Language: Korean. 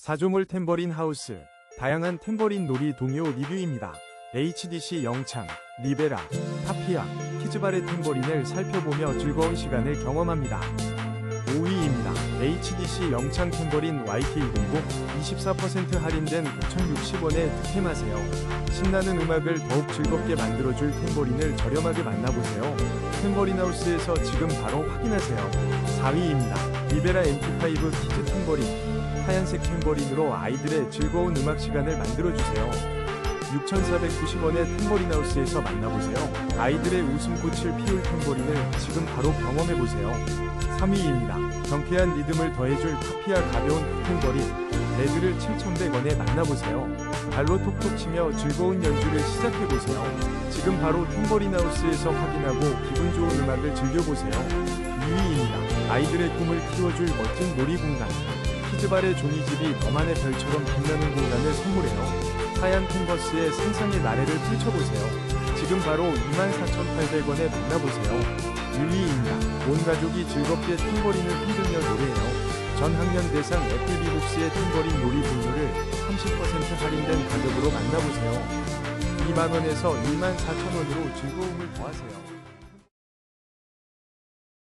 사조물 탬버린 하우스 다양한 탬버린 놀이 동요 리뷰입니다. HDC 영창, 리베라, 타피아, 키즈바레 탬버린을 살펴보며 즐거운 시간을 경험합니다. 5위입니다. HDC 영창 탬버린 YT100 24% 할인된 9,060원에 득템하세요. 신나는 음악을 더욱 즐겁게 만들어줄 탬버린을 저렴하게 만나보세요. 탬버린 하우스에서 지금 바로 확인하세요. 4위입니다. 리베라 MP5 키즈 탬버린 하얀색 탬버린으로 아이들의 즐거운 음악 시간을 만들어주세요. 6,490원의 탬버린 하우스에서 만나보세요. 아이들의 웃음꽃을 피울 탬버린을 지금 바로 경험해보세요. 3위입니다. 경쾌한 리듬을 더해줄 타피아 가벼운 탬버린 레드를 7,100원에 만나보세요. 발로 톡톡 치며 즐거운 연주를 시작해보세요. 지금 바로 탬버린 하우스에서 확인하고 기분 좋은 음악을 즐겨보세요. 2위입니다. 아이들의 꿈을 키워줄 멋진 놀이공간 키즈발의 종이집이 너만의 별처럼 빛나는 공간을 선물해요. 하얀 캔버스에 상상의 나래를 펼쳐보세요. 지금 바로 24,800원에 만나보세요. 1위입니다. 온 가족이 즐겁게 탬버린을 흔들며 노래해요. 전 학년 대상 애플비북스의 탬버린 놀이 분류를 30% 할인된 가격으로 만나보세요. 2만원에서 24,000원으로 즐거움을 더하세요.